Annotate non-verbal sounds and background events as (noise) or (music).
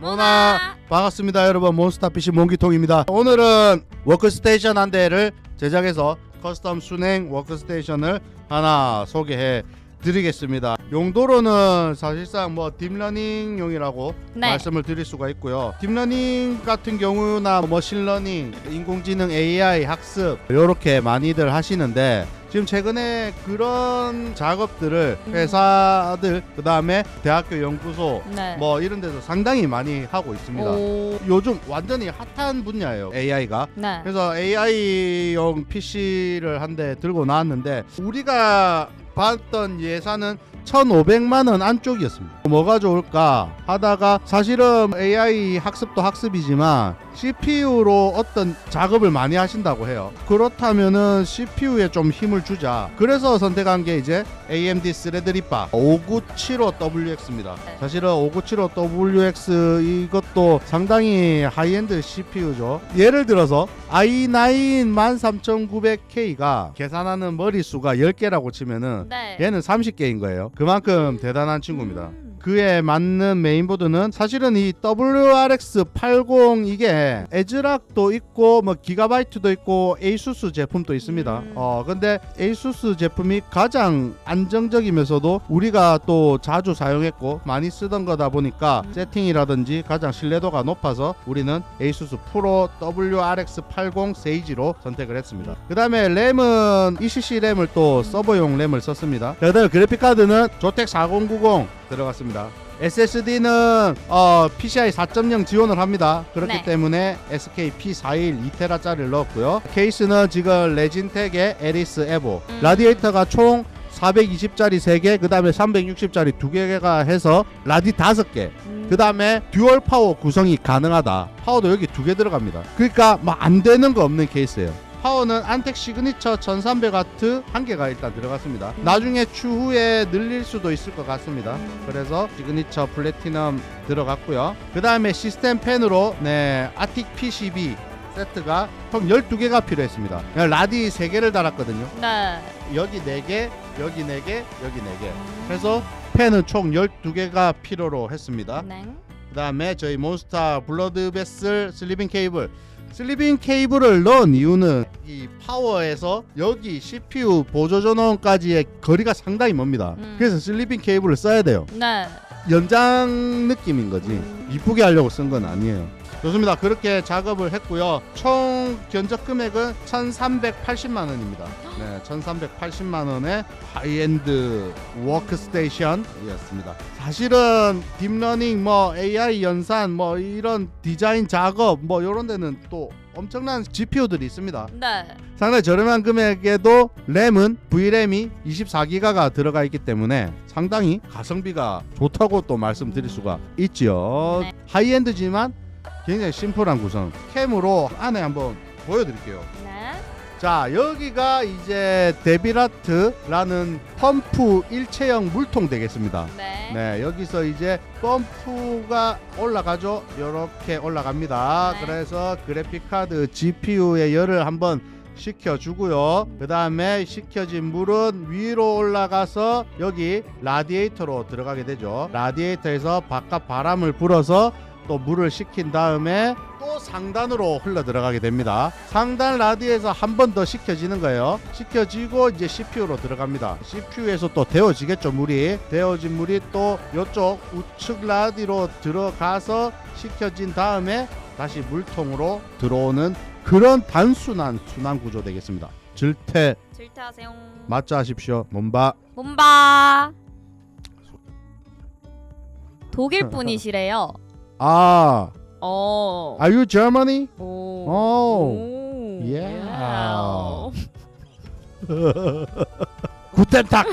모나. 반갑습니다 여러분. 몬스타피시 몽기통입니다. 오늘은 워크스테이션 한 대를 제작해서 커스텀 순행 워크스테이션을 하나 소개해 드리겠습니다. 용도로는 사실상 뭐 딥러닝용이라고 네. 말씀을 드릴 수가 있고요. 딥러닝 같은 경우나 머신러닝 인공지능 AI 학습 이렇게 많이들 하시는데 지금 최근에 그런 작업들을 음. 회사들 그 다음에 대학교 연구소 네. 뭐 이런 데서 상당히 많이 하고 있습니다. 오. 요즘 완전히 핫한 분야예요. AI가. 네. 그래서 AI용 PC를 한 대 들고 나왔는데 우리가 봤던 예산은 1,500만 원 안쪽이었습니다. 뭐가 좋을까 하다가 사실은 AI 학습도 학습이지만 CPU로 어떤 작업을 많이 하신다고 해요. 그렇다면은 CPU에 좀 힘을 주자. 그래서 선택한 게 이제 AMD 스레드리파 5975WX입니다. 네. 사실은 5975WX 이것도 상당히 하이엔드 CPU죠. 예를 들어서 i9 13900K가 계산하는 머리수가 10개라고 치면은 네. 얘는 30개인 거예요. 그만큼 대단한 친구입니다. 음. 그에 맞는 메인보드는 사실은 이 WRX 80 이게 에즈락도 있고 뭐 기가바이트도 있고 에이수스 제품도 있습니다. 음. 어 근데 에이수스 제품이 가장 안정적이면서도 우리가 또 자주 사용했고 많이 쓰던 거다 보니까 음. 세팅이라든지 가장 신뢰도가 높아서 우리는 에이수스 프로 WRX 80 세이지로 선택을 했습니다. 그다음에 램은 ECC 램을 또 서버용 램을 썼습니다. 그다음에 그래픽 카드는 조텍 4090 들어갔습니다. SSD는 어, PCI 4.0 지원을 합니다. 그렇기 네. 때문에 SK P41 2테라짜리를 넣었고요. 케이스는 지금 레진텍의 에리스 에보. 음. 라디에이터가 총 420짜리 3개, 그 다음에 360짜리 2개가 해서 라디 5개. 음. 그 다음에 듀얼 파워 구성이 가능하다. 파워도 여기 두개 들어갑니다. 그러니까 뭐 안 되는 거 없는 케이스예요. 파워는 안텍 시그니처 1300W 한 개가 일단 들어갔습니다. 음. 나중에 추후에 늘릴 수도 있을 것 같습니다. 음. 그래서 시그니처 플래티넘 들어갔고요. 그 다음에 시스템 펜으로 네 아틱 PCB 세트가 총 12개가 필요했습니다. 라디 3개를 달았거든요. 네. 여기 4개, 여기 4개, 여기 4개. 음. 그래서 펜은 총 12개가 필요로 했습니다. 네. 그 다음에 저희 몬스타 블러드 베슬 슬리빙 케이블 슬리빙 케이블을 넣은 이유는 이 파워에서 여기 CPU 보조 전원까지의 거리가 상당히 멉니다. 음. 그래서 슬리빙 케이블을 써야 돼요. 네. 연장 느낌인 거지. 음. 이쁘게 하려고 쓴 건 아니에요. 좋습니다. 그렇게 작업을 했고요. 총 견적 금액은 1,380만 원입니다. 네, 1,380만 원의 하이엔드 워크스테이션이었습니다. 사실은 딥러닝, 뭐 AI 연산, 뭐 이런 디자인 작업, 뭐 이런 데는 또 엄청난 GPU들이 있습니다. 네. 상당히 저렴한 금액에도 램은 V램이 24기가가 들어가 있기 때문에 상당히 가성비가 좋다고 또 말씀드릴 수가 있죠. 네. 하이엔드지만 굉장히 심플한 구성. 캠으로 안에 한번 보여드릴게요. 네. 자 여기가 이제 데비라트라는 펌프 일체형 물통 되겠습니다. 네. 네 여기서 이제 펌프가 올라가죠 이렇게 올라갑니다 네. 그래서 그래픽카드 GPU의 열을 한번 식혀주고요 그 다음에 식혀진 물은 위로 올라가서 여기 라디에이터로 들어가게 되죠 라디에이터에서 바깥 바람을 불어서 또 물을 식힌 다음에 또 상단으로 흘러 들어가게 됩니다. 상단 라디에서 한 번 더 식혀지는 거예요. 식혀지고 이제 CPU로 들어갑니다. CPU에서 또 데워지겠죠 물이. 데워진 물이 또 이쪽 우측 라디로 들어가서 식혀진 다음에 다시 물통으로 들어오는 그런 단순한 순환 구조 되겠습니다. 질퇴 질타하세요. 맞자 하십시오. 몸바. 몸바. 독일 (laughs) 분이시래요. 아, 어. are you Germany? 오. 오. 오. Yeah. 와우. 구텐탁.